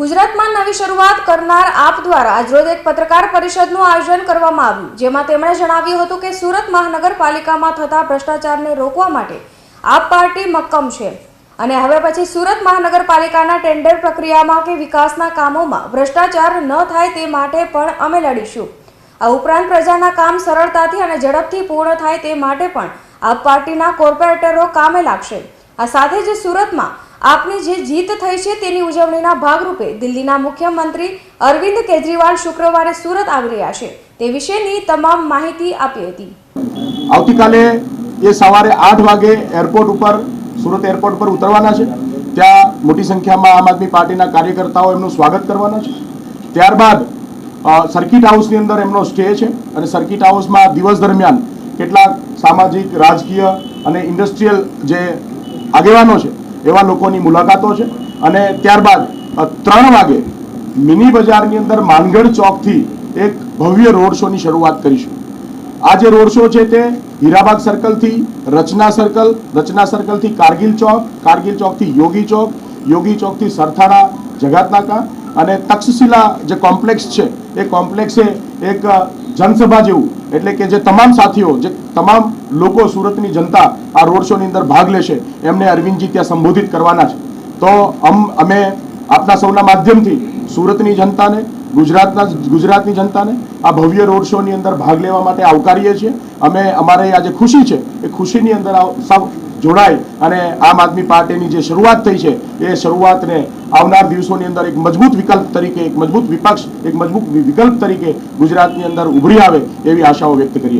ગુજરાતમાં નવી શરૂઆત કરનાર આપ દ્વારા આજરોજ એક પત્રકાર પરિષદનું આયોજન કરવામાં આવ્યું, જેમાં તેમણે જણાવ્યું હતું કે સુરત મહાનગરપાલિકામાં થતા ભ્રષ્ટાચારને રોકવા માટે આપ પાર્ટી મક્કમ છે. અને હવે પછી સુરત મહાનગરપાલિકાના ટેન્ડર પ્રક્રિયામાં કે વિકાસના કામોમાં ભ્રષ્ટાચાર ન થાય તે માટે પણ અમે લડીશું. આ ઉપરાંત પ્રજાના કામ સરળતાથી અને ઝડપથી પૂર્ણ થાય તે માટે પણ આપ પાર્ટીના કોર્પોરેટરો કામે લાગશે. આ સાથે જ સુરતમાં આપની જે જીત થઈ છે તેની ઉજવણીના ભાગરૂપે દિલ્હીના મુખ્યમંત્રી અરવિંદ કેજરીવાલ શુક્રવારે સુરત આવી રહ્યા છે. તે વિશેની તમામ માહિતી આપી હતી. આવતીકાલે એ સવારે આઠ વાગે એરપોર્ટ ઉપર, સુરત એરપોર્ટ પર ઉતરવાના છે. ત્યાં મોટી સંખ્યામાં આમ આદમી પાર્ટીના કાર્યકર્તાઓ એમનું સ્વાગત કરવાના છે. ત્યારબાદ સર્કિટ હાઉસની અંદર એમનો સ્ટે છે અને સર્કિટ હાઉસમાં દિવસ દરમિયાન કેટલાક સામાજિક, રાજકીય અને ઇન્ડસ્ટ્રીયલ જે આગેવાનો છે એવા લોકોની મુલાકાતો છે. અને ત્યારબાદ ત્રણ વાગે મિની બજારની અંદર માનગઢ ચોકથી એક ભવ્ય રોડ શોની શરૂઆત કરીશું. આ જે રોડ શો છે તે હીરાબાગ સર્કલથી રચના સર્કલ, રચના સર્કલથી કારગિલ ચોક, કારગિલ ચોકથી યોગી ચોક, યોગી ચોકથી સરથાણા, જગાતનાકા અને તક્ષશિલા જે કોમ્પ્લેક્સ છે, એ કોમ્પ્લેક્સે એક જનસભા જેવું એટલે કે જે તમામ સાથીઓ, જે તમામ લોકો સુરતની જનતા આ રોડ શોની અંદર ભાગ લેશે, એમને અરવિંદજી ત્યાં સંબોધિત કરવાના છે. તો અમ, અમે આપના સૌના માધ્યમથી સુરતની જનતાને, ગુજરાતના, ગુજરાતની જનતાને આ ભવ્ય રોડ શોની અંદર ભાગ લેવા માટે આવકારીએ છીએ. અમે, અમારે આ જે ખુશી છે એ ખુશીની અંદર સૌ જોડાય અને આમ આદમી પાર્ટીની જે શરૂઆત થઈ છે, એ શરૂઆતને આવનાર દિવસોની અંદર એક મજબૂત વિકલ્પ તરીકે, એક મજબૂત વિપક્ષ, એક મજબૂત વિકલ્પ તરીકે ગુજરાતની અંદર ઉભરી આવે એવી આશાઓ વ્યક્ત કરીએ